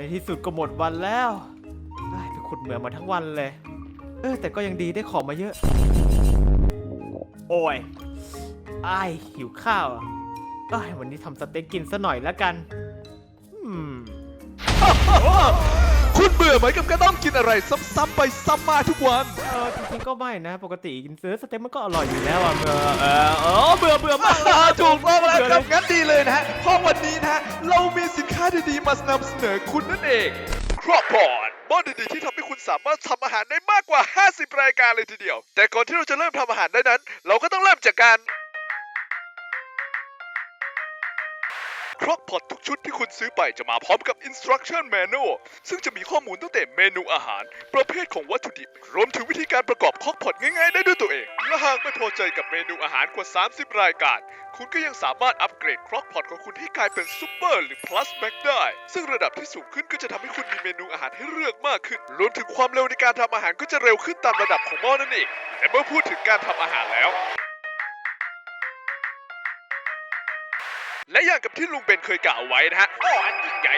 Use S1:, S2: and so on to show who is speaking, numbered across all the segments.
S1: ในที่สุดก็หมดวันแล้วไอ้ไปขุดเหมืองมาทั้งวันเลย เออแต่ก็ยังดีได้ของมาเยอะ โอ้ยไอายหิวข้าวอะเอ้ยวันนี้ทำสเต็กกินซะหน่อยแล้วกัน อืม
S2: คุณเบื่อไหมกับการต้องกินอะไรซ้ำๆไปซ้ำมาทุกวัน
S1: เออจริงๆก็ไม่นะ ปกติกินเนื้อสเต็กมันก็อร่อยอยู่แล้วอะเออเออเออเบื่อเบื่อมากเลย
S2: ถูกต้องแล้วครับ
S1: เบื่อเลย
S2: งั้นดีเลยนะฮะเพราะวันนี้นะฮะเรามีสินค้าดีๆมานำเสนอคุณนั่นเอง ครอบพอร์ตหม้อดีๆที่ทำให้คุณสามารถทำอาหารได้มากกว่า 50 รายการเลยทีเดียว แต่ก่อนที่เราจะเริ่มทำอาหารได้นั้น เราก็ต้องเริ่มจากการ ครอกพอตทุกชุดที่คุณซื้อไปจะมาพร้อมกับ instruction manual ซึ่งจะมีข้อมูลตั้งแต่เมนูอาหาร ประเภทของวัตถุดิบ รวมถึงวิธีการประกอบครอกพอตง่ายๆได้ด้วยตัวเอง และหากไม่พอใจกับเมนูอาหารกว่า 30 รายการ คุณก็ยังสามารถอัปเกรดครอกพอตของคุณให้กลายเป็นซูเปอร์หรือ plus max ได้ ซึ่งระดับที่สูงขึ้นก็จะทำให้คุณมีเมนูอาหารให้เลือกมากขึ้น รวมถึงความเร็วในการทำอาหารก็จะเร็วขึ้นตามระดับของหม้อนั่นเองและเมื่อพูดถึงการทำอาหารแล้ว และอย่างกับที่ลุงเบนเคยกล่าวไว้นะฮะอ้ออันยิ่งใหญ่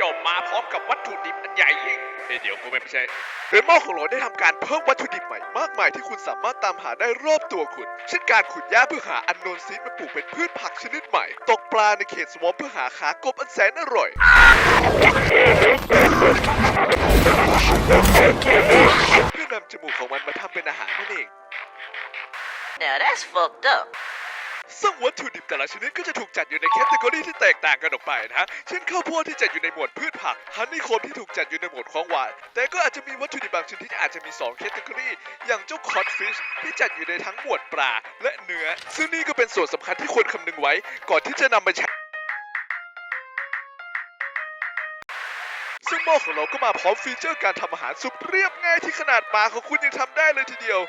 S2: ย่อมมาพร้อมกับวัตถุดิบอันใหญ่ยิ่งเดี๋ยวกูไม่ใช่โดยหม้อของเราได้ทำการเพิ่มวัตถุดิบใหม่มากมายที่คุณสามารถตามหาได้รอบตัวคุณ เช่นการขุดหญ้าเพื่อหาอันโนนซีดมาปลูกเป็นพืชผักชนิดใหม่ ตกปลาในเขตสวอมเพื่อหาขากบอันแสนอร่อย เพื่อนำจมูกของมันมาทำเป็นอาหารนั่นเอง
S3: Now that's fucked up.
S2: ซึ่งวัตถุดิบแต่ละชนิดก็จะถูกจัดอยู่ในแคตตากรีที่แตกต่างกันออกไปนะฮะ เช่นข้าวโพดที่จัดอยู่ในหมวดพืชผัก ฮันนี่โคมที่ถูกจัดอยู่ในหมวดของหวาน แต่ก็อาจจะมีวัตถุดิบบางชนิดที่อาจจะมี2แคตตากรีอย่างเจ้าคอตฟิชที่จัดอยู่ในทั้งหมวดปลาและเนื้อ ซึ่งนี่ก็เป็นส่วนสำคัญที่ควรคำนึงไว้ ก่อนที่จะนำมาใช้ซึ่งหม้อของเราก็มาพร้อมฟีเจอร์การทำอาหารสุดเรียบง่ายที่ขนาดปลาของคุณยังทำได้เลยทีเดียว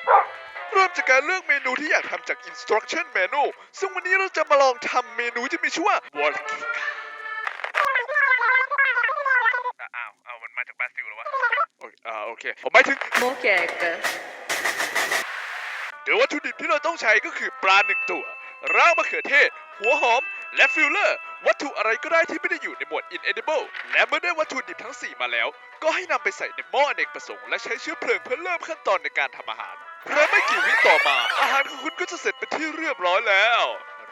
S2: เริ่มจากการเลือกเมนูที่อยากทำจาก instruction manual ซึ่งวันนี้เราจะมาลองทำเมนูที่มีชื่อว่า w a l k i k a อ้าวอ้าวมันมาจากบราซิลเหรอวะโอเคอ่าโอเค ผมหมายถึง
S3: Moqueca.
S2: โดยวัตถุดิบที่เราต้องใช้ก็คือปลาหนึ่งตัว รากมะเขือเทศ หัวหอม และฟิลเลอร์ วัตถุอะไรก็ได้ที่ไม่ได้อยู่ในหมวด inedible และเมื่อได้วัตถุดิบทั้ง 4 มาแล้ว ก็ให้นำไปใส่ในหม้ออเนกประสงค์และใช้เชื้อเพลิงเพื่อเริ่มขั้นตอนในการทำอาหาร และไม่กี่วิต่อมา อาหารของคุณก็จะเสร็จเป็นที่เรียบร้อยแล้ว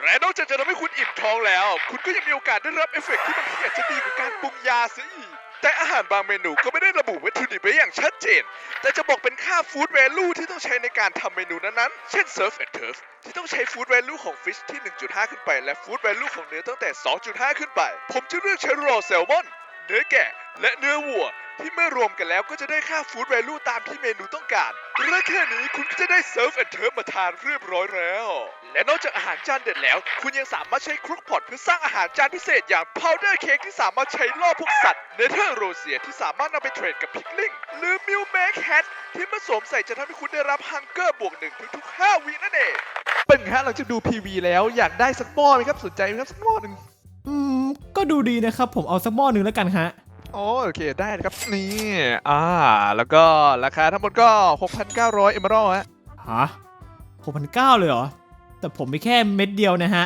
S2: และนอกจากจะทำให้คุณอิ่มท้องแล้ว คุณก็ยังมีโอกาสได้รับเอฟเฟกต์ที่บางทีอาจจะดีกว่าการปรุงยาซะอีกแต่อาหารบางเมนูก็ไม่ได้ระบุวัตถุดิบไว้อย่างชัดเจน แต่จะบอกเป็นค่าฟู้ดแวลูที่ต้องใช้ในการทำเมนูนั้นๆ เช่น Surf and Turf ที่ต้องใช้ฟู้ดแวลูของฟิชที่ 1.5 ขึ้นไป และฟู้ดแวลูของเนื้อตั้งแต่ 2.5 ขึ้นไป ผมจะเลือกใช้รอแซลมอน เนื้อแกะ และเนื้อวัว ที่เมื่อรวมกันแล้วก็จะได้ค่าฟู้ดแวลูตามที่เมนูต้องการ และแค่นี้คุณก็จะได้ Surf and Turf มาทานเรียบร้อยแล้ว และนอกจากอาหารจานเด็ดแล้ว คุณยังสามารถใช้ครกพอตเพื่อสร้างอาหารจานพิเศษอย่าง powder cake ที่สามารถใช้ล่อพวกสัตว์เนเธอร์โรเซียที่สามารถนำไปเทรดกับพิกลิงหรือมิลแมกแฮทที่เมื่อสวมใส่จะทำให้คุณได้รับฮังเกอร์บวกหนึ่งทุกๆ5วินั่นเองเป็นฮะหลังจากดู PV แล้วอยากได้สักหม้อไหมครับสนใจไหมครับสักหม้อหนึ่ง
S1: อืมก็ดูดีนะครับผมเอาสักหม้อหนึ่งแล้วกันฮะ
S2: โอ้โอเคได้นะครับนี่อ่าแล้วก็ราคาทั้งหมดก็ 6,900 เอมเมอรัลฮะ
S1: ฮะหกพันเก้าเลยเหรอ แต่ผมมีแค่เม็ดเดียวนะฮะ